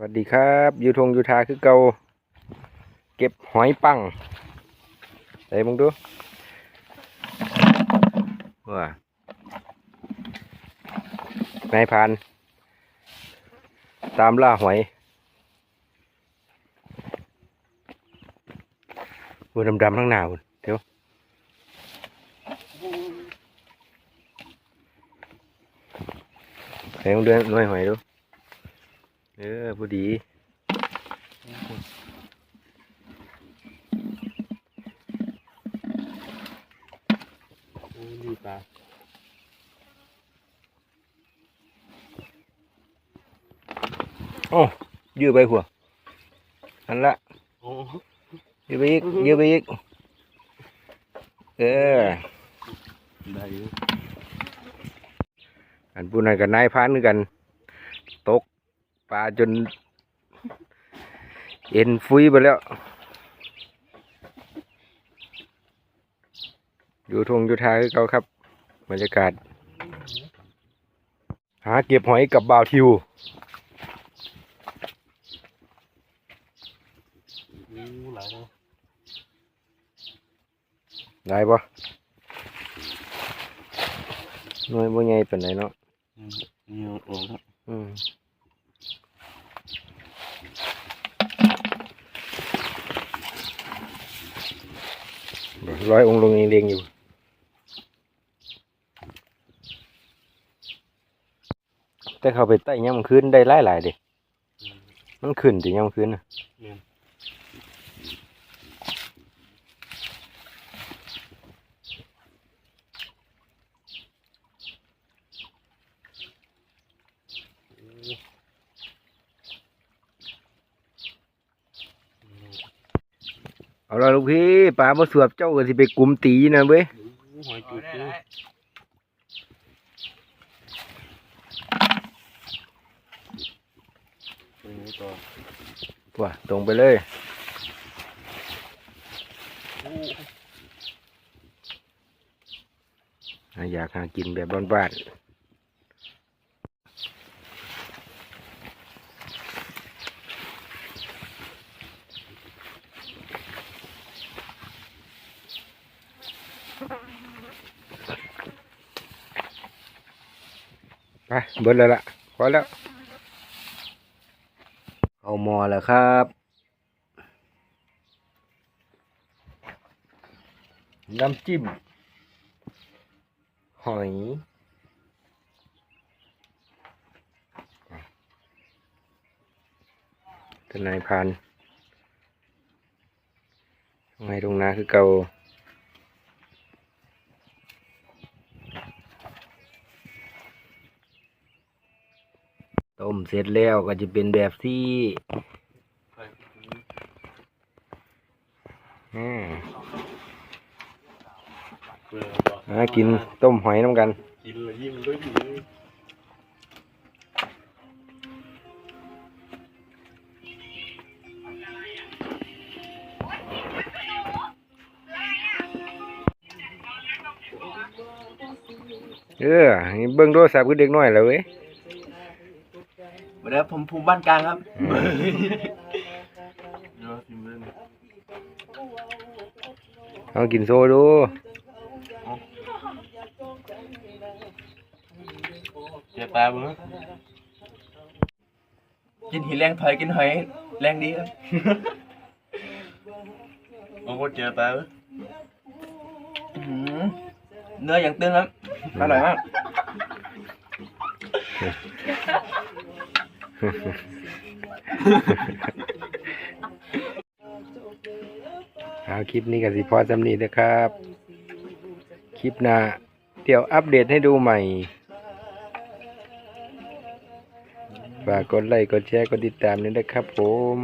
สวัสดีครับยูทงยูทาคือเกาเก็บหอยปังใส่มึงดูว่านายพาน ตามล่าหอยวัวดำๆทั้งหนาวเดี๋ยวใส่มึงเดินหน่วยหอยดู เออพอดีโอ้ดีปลาโอ้ยื้อไปหัวอันละโอ้ยื้อไปอีกยื้อไปอีกเออได้อยู่อันพูดนั่นกับนายพรานคือกันตก ปลาจน เอ็นฟุยไปแล้ว อยู่ทงอยู่ทาคือเขาครับ บรรยากาศ หาเก็บหอยกับบ่าวทิวโอ้หลายแล้วได้ปะหน่วยบ่ใหญ่ปานไหนเนาะอืมนี่เอาออกแล้วอืม ร้อยองค์ลงเรียงอยู่ แต่เขาไปใต่ย่ำคืนได้หลายหลายๆเดิอืมมันขึ้นติย่ำคืนน่ะ เนี่ยโอ้ เอาละลูกพี่ปลาบ่สวบเจ้าก็สิไปกลุ่มตีนะเว้ยหอยจุดอยู่ว่าตรงไปเลยโอ้อะอยากหากินแบบบ้านๆ ไปเบิดแล้วล่ะพอแล้ว เอาหมอแล้วครับ น้ำจิ้ม หอยทนายพันไงตรงนาคือเก่า ต้มเสร็จแล้วก็จะเป็นแบบที่อากินต้มหอยน้ำกัน กินเลยยิ้มด้วยอยู่เออนี่เบิ่งโทรศัพท์คือเด็กน้อยแล้วเว้ย วัสดีครับผมภูมิบ้านกลางครับเนาะทิมเลยเนี่ยเอากินโซดูเจ็บตาบุ้งกินหินแรงถอยกินหอยแรงดีครับ โอ้โหเจ็บตาบุ้งอื้อหือเนื้ออย่างตึงครับอร่อยมาก เอาคลิปนี้กับสิพอสำนีนะครับ คลิปหน้าเดี๋ยวอัปเดตให้ดูใหม่ ฝากกดไลค์กดแชร์กดติดตามด้วยนะครับผม